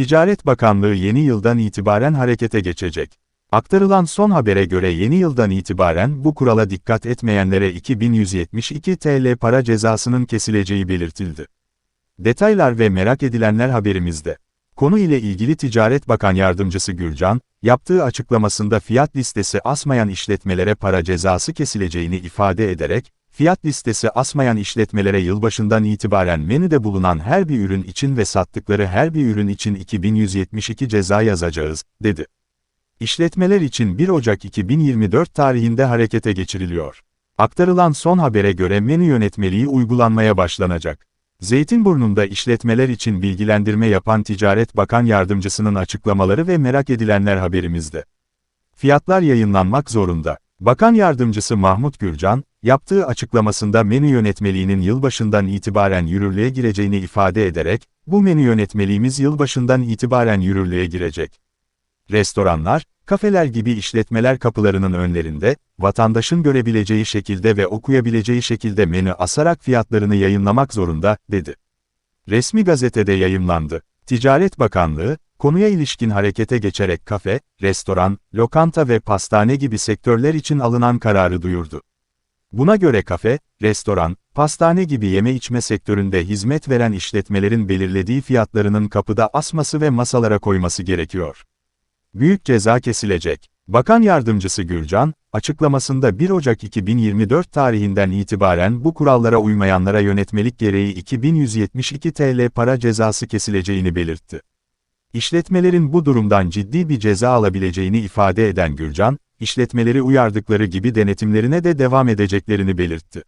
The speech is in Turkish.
Ticaret Bakanlığı yeni yıldan itibaren harekete geçecek. Aktarılan son habere göre yeni yıldan itibaren bu kurala dikkat etmeyenlere 2172 TL para cezasının kesileceği belirtildi. Detaylar ve merak edilenler haberimizde. Konu ile ilgili Ticaret Bakan Yardımcısı Gürcan, yaptığı açıklamasında fiyat listesi asmayan işletmelere para cezası kesileceğini ifade ederek, fiyat listesi asmayan işletmelere yılbaşından itibaren menüde bulunan her bir ürün için ve sattıkları her bir ürün için 2172 ceza yazacağız, dedi. İşletmeler için 1 Ocak 2024 tarihinde harekete geçiriliyor. Aktarılan son habere göre menü yönetmeliği uygulanmaya başlanacak. Zeytinburnu'nda işletmeler için bilgilendirme yapan Ticaret Bakan Yardımcısının açıklamaları ve merak edilenler haberimizde. Fiyatlar yayınlanmak zorunda. Bakan Yardımcısı Mahmut Gürcan, yaptığı açıklamasında menü yönetmeliğinin yılbaşından itibaren yürürlüğe gireceğini ifade ederek, bu menü yönetmeliğimiz yılbaşından itibaren yürürlüğe girecek. Restoranlar, kafeler gibi işletmeler kapılarının önlerinde, vatandaşın görebileceği şekilde ve okuyabileceği şekilde menü asarak fiyatlarını yayınlamak zorunda, dedi. Resmi gazetede yayımlandı. Ticaret Bakanlığı, konuya ilişkin harekete geçerek kafe, restoran, lokanta ve pastane gibi sektörler için alınan kararı duyurdu. Buna göre kafe, restoran, pastane gibi yeme içme sektöründe hizmet veren işletmelerin belirlediği fiyatlarının kapıda asması ve masalara koyması gerekiyor. Büyük ceza kesilecek. Bakan Yardımcısı Gürcan, açıklamasında 1 Ocak 2024 tarihinden itibaren bu kurallara uymayanlara yönetmelik gereği 2172 TL para cezası kesileceğini belirtti. İşletmelerin bu durumdan ciddi bir ceza alabileceğini ifade eden Gürcan, işletmeleri uyardıkları gibi denetimlerine de devam edeceklerini belirtti.